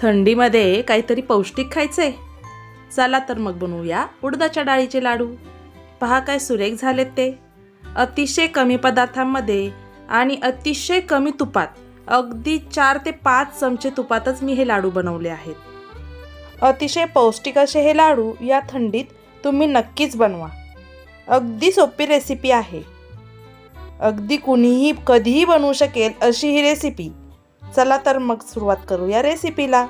थंडीमध्ये काहीतरी पौष्टिक खायचे चला तर मग बनवूया उडदाच्या डाळीचे लाडू. पहा काय सुरेख झालेत ते. अतिशय कमी पदार्थांमध्ये आणि अतिशय कमी तुपात अगदी चार ते पाच चमचे तुपातच मी हे लाडू बनवले आहेत. अतिशय पौष्टिक असे हे लाडू या थंडीत तुम्ही नक्कीच बनवा. अगदी सोपी रेसिपी आहे. अगदी कुणीही कधीही बनवू शकेल अशी ही रेसिपी चला तर मग सुरुवात करूया रेसिपीला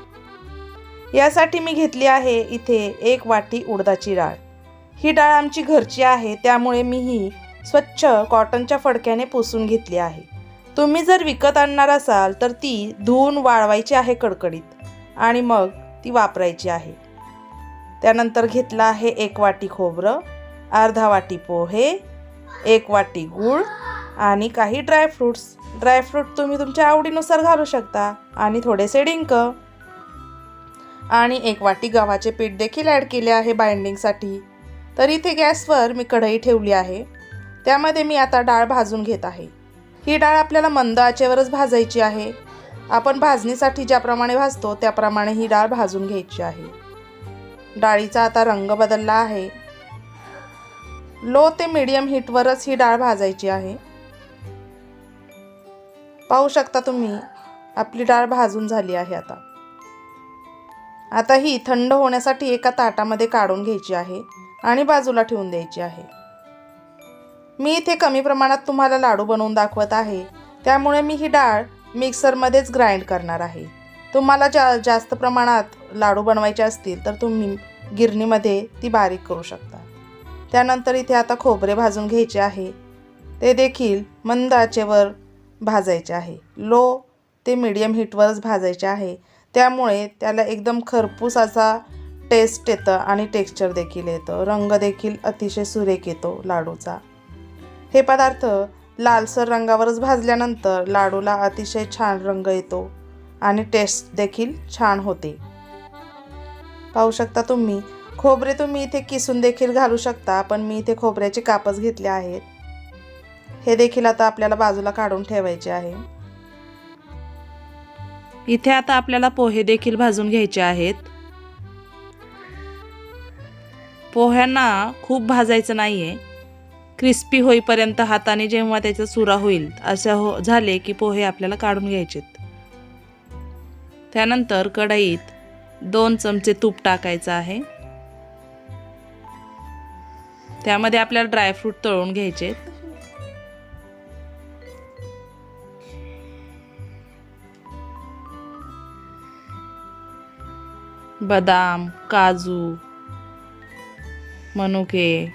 यासाठी मी घेतली आहे इथे एक वाटी उडदाची डाळ. ही डाळ आमची घरची आहे त्यामुळे मी ही स्वच्छ कॉटनच्या फडक्याने पुसून घेतली आहे. तुम्ही जर विकत आणणार असाल तर ती धुवून वाळवायची आहे कडकडीत आणि मग ती वापरायची आहे. त्यानंतर घेतला आहे एक वाटी खोबरं अर्धा वाटी पोहे एक वाटी गूळ आणि काही ड्रायफ्रूट्स ड्रायफ्रूट तुम्ही तुमच्या आवडीनुसार घालू शकता. आणि थोडेसे डिंक. आणि एक वाटी गव्हाचे पीठ देखील ॲड केले आहे बाइंडिंगसाठी तर इथे गॅसवर मी कढई ठेवली आहे. त्यामध्ये मी आता डाळ भाजून घेत आहे. ही डाळ आपल्याला मंद आचेवरच भाजायची आहे. आपण भाजणीसाठी ज्याप्रमाणे भाजतो त्याप्रमाणे ही डाळ भाजून घ्यायची आहे. डाळीचा आता रंग बदलला आहे. लो ते मीडियम हीटवरच ही डाळ भाजायची आहे. पाहू शकता तुम्ही आपली डाळ भाजून झाली आहे आता. आता ही थंड होण्यासाठी एका ताटामध्ये काढून घ्यायची आहे आणि बाजूला ठेवून द्यायची आहे. मी इथे कमी प्रमाणात तुम्हाला लाडू बनवून दाखवत आहे. त्यामुळे मी ही डाळ मिक्सरमध्येच ग्राइंड करणार आहे. तुम्हाला जा जास्त प्रमाणात लाडू बनवायचे असतील तर तुम्ही गिरणीमध्ये ती बारीक करू शकता. त्यानंतर इथे आता खोबरे भाजून घ्यायचे आहे. ते देखील मंद आचेवर भाजायचे आहे. लो ते मीडियम हीटवरच भाजायचे आहे. त्यामुळे त्याला एकदम खरपूस असा टेस्ट येतं आणि टेक्स्चर देखील येतं. रंग देखील अतिशय सुरेख येतो लाडूचा. हे पदार्थ लालसर रंगावरच भाजल्यानंतर लाडूला अतिशय छान रंग येतो आणि टेस्ट देखील छान होते. पाहू शकता तुम्ही खोबरे तुम्ही इथे किसून देखील घालू शकता पण मी इथे खोबऱ्याचे कापच घेतले आहेत हे देखील आता आपल्याला बाजूला काढून ठेवायचे आहे. इथे आता आपल्याला पोहे देखील भाजून घ्यायचे आहेत. पोह्यांना खूप भाजायचं नाही आहे क्रिस्पी होईपर्यंत हाताने जेव्हा त्याचा सुरा होईल असं हो झाले की पोहे आपल्याला काढून घ्यायचेत. त्यानंतर कढईत दोन चमचे तूप टाकायचं आहे. त्यामध्ये आपल्याला ड्रायफ्रूट तळून घ्यायचे बदाम काजू मनुके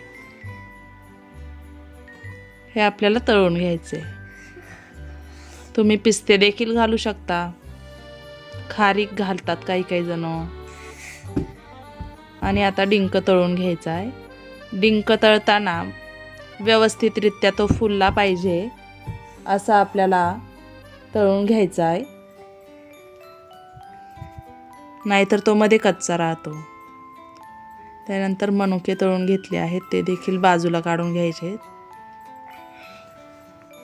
हे आपल्याला तळून घ्यायचे. तुम्ही पिस्ते देखील घालू शकता. खारीक घालतात काही काही जण. आणि आता डिंक तळून घ्यायचा आहे. डिंक तळताना व्यवस्थितरित्या तो फुलला पाहिजे असा आपल्याला तळून घ्यायचा आहे. नाहीतर तो मध्ये कच्चा राहतो. त्यानंतर मनुके तळून घेतले आहेत ते देखील बाजूला काढून घ्यायचे. आहेत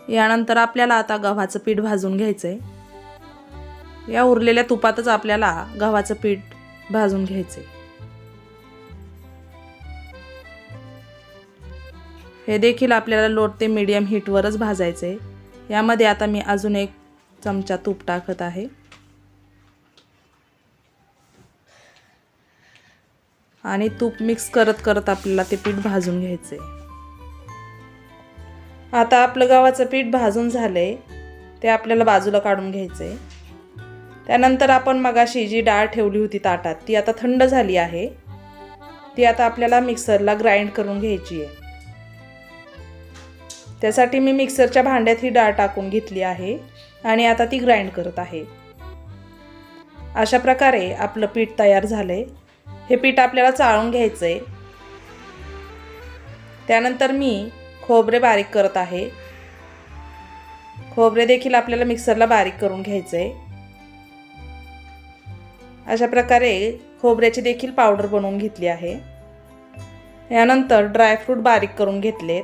यानंतर आपल्याला आता गव्हाचं पीठ भाजून घ्यायचं आहे या उरलेल्या तुपातच आपल्याला गव्हाचं पीठ भाजून घ्यायचं आहे हे देखील आपल्याला लोट ते मीडियम हीटवरच भाजायचं आहे यामध्ये आता मी अजून एक चमचा तूप टाकत आहे. आणि तूप मिक्स करत करत आपल्याला ते पीठ भाजून घ्यायचं आहे आता आपलं गव्हाचं पीठ भाजून झालंय ते आपल्याला बाजूला काढून घ्यायचं आहे त्यानंतर आपण मगाशी जी डाळ ठेवली होती ताटात ती आता थंड झाली आहे. ती आता आपल्याला मिक्सरला ग्राइंड करून घ्यायची आहे. त्यासाठी मी मिक्सरच्या भांड्यात ही डाळ टाकून घेतली आहे आणि आता ती ग्राइंड करत आहे. अशा प्रकारे आपलं पीठ तयार झालं आहे हे पीठ आपल्याला चाळून घ्यायचं आहे त्यानंतर मी खोबरे बारीक करत आहे. खोबरे देखील आपल्याला मिक्सरला बारीक करून घ्यायचं आहे अशा प्रकारे खोबऱ्याची देखील पावडर बनवून घेतली आहे. यानंतर ड्रायफ्रूट बारीक करून घेतलेत.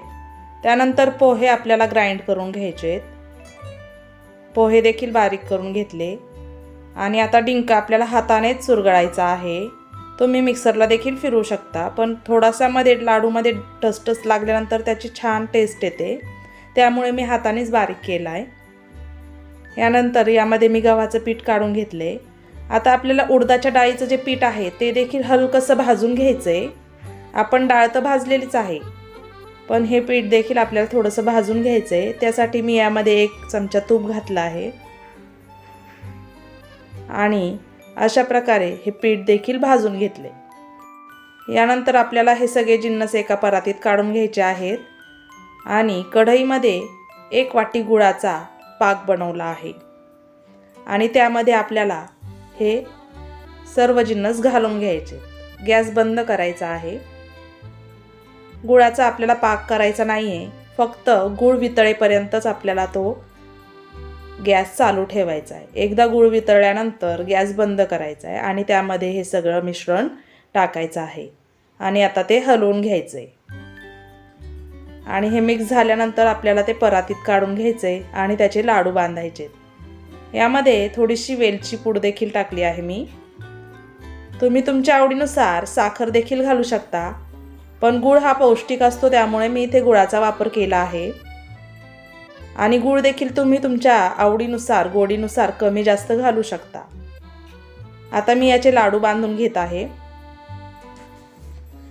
त्यानंतर पोहे आपल्याला ग्राइंड करून घ्यायचे आहेत पोहे देखील बारीक करून घेतले. आणि आता डिंक आपल्याला हातानेच चुरगळायचा आहे. तुम्ही मिक्सरला देखील फिरवू शकता. पण थोडासा मध्ये लाडूमध्ये टसटस लागल्यानंतर त्याची छान टेस्ट येते. त्यामुळे मी हातानेच बारीक केला आहे यानंतर यामध्ये मी गव्हाचं पीठ काढून घेतले. आता आपल्याला उडदाच्या डाळीचं जे पीठ आहे ते देखील हलकंसं भाजून घ्यायचं आहे आपण डाळ तर भाजलेलीच आहे. पण हे पीठ देखील आपल्याला थोडंसं भाजून घ्यायचं आहे त्यासाठी मी यामध्ये एक चमचा तूप घातला आहे. आणि अशा प्रकारे हे पीठ देखील भाजून घेतले. यानंतर आपल्याला हे सगळे जिन्नस एका परातीत काढून घ्यायचे आहेत आणि कढईमध्ये एक वाटी गुळाचा पाक बनवला आहे. आणि त्यामध्ये आपल्याला हे सर्व जिन्नस घालून घ्यायचे. गॅस बंद करायचा आहे. गुळाचा आपल्याला पाक करायचा नाही आहे फक्त गुळ वितळेपर्यंतच आपल्याला तो गॅस चालू ठेवायचा आहे. एकदा गुळ वितळल्यानंतर गॅस बंद करायचा आहे आणि त्यामध्ये हे सगळं मिश्रण टाकायचं आहे. आणि आता ते हलवून घ्यायचं आहे आणि हे मिक्स झाल्यानंतर आपल्याला ते परातीत काढून घ्यायचं आहे आणि त्याचे लाडू बांधायचे यामध्ये थोडीशी वेलची पूड देखील टाकली आहे मी. तुम्ही तुमच्या आवडीनुसार साखर देखील घालू शकता. पण गूळ हा पौष्टिक असतो त्यामुळे मी इथे गुळाचा वापर केला आहे. आणि गूळ देखील तुम्ही तुमच्या आवडीनुसार गोडीनुसार कमी जास्त घालू शकता. आता मी याचे लाडू बांधून घेत आहे.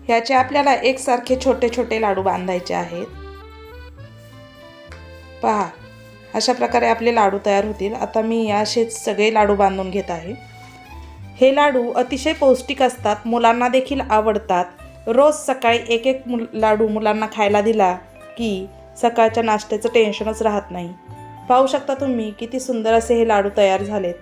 ह्याचे आपल्याला एकसारखे छोटे छोटे लाडू बांधायचे आहेत. पहा अशा प्रकारे आपले लाडू तयार होतील. आता मी या सगळे लाडू बांधून घेत आहे. हे लाडू अतिशय पौष्टिक असतात मुलांना देखील आवडतात. रोज सकाळी एक एक मुल लाडू मुलांना खायला दिला की सकाळच्या नाश्त्याचं टेन्शनच राहत नाही. पाहू शकता तुम्ही किती सुंदर असे हे लाडू तयार झालेत.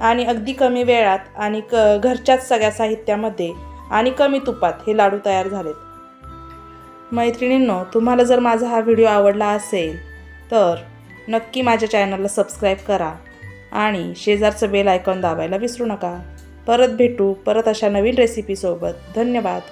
आणि अगदी कमी वेळात आणि क घरच्याच सगळ्या साहित्यामध्ये आणि कमी तुपात हे लाडू तयार झालेत. मैत्रिणींनो तुम्हाला जर माझा हा व्हिडिओ आवडला असेल तर नक्की माझ्या चॅनलला सबस्क्राईब करा आणि शेजारचं बेल आयकॉन दाबायला विसरू नका. परत भेटू परत अशा नवीन रेसिपीसोबत धन्यवाद.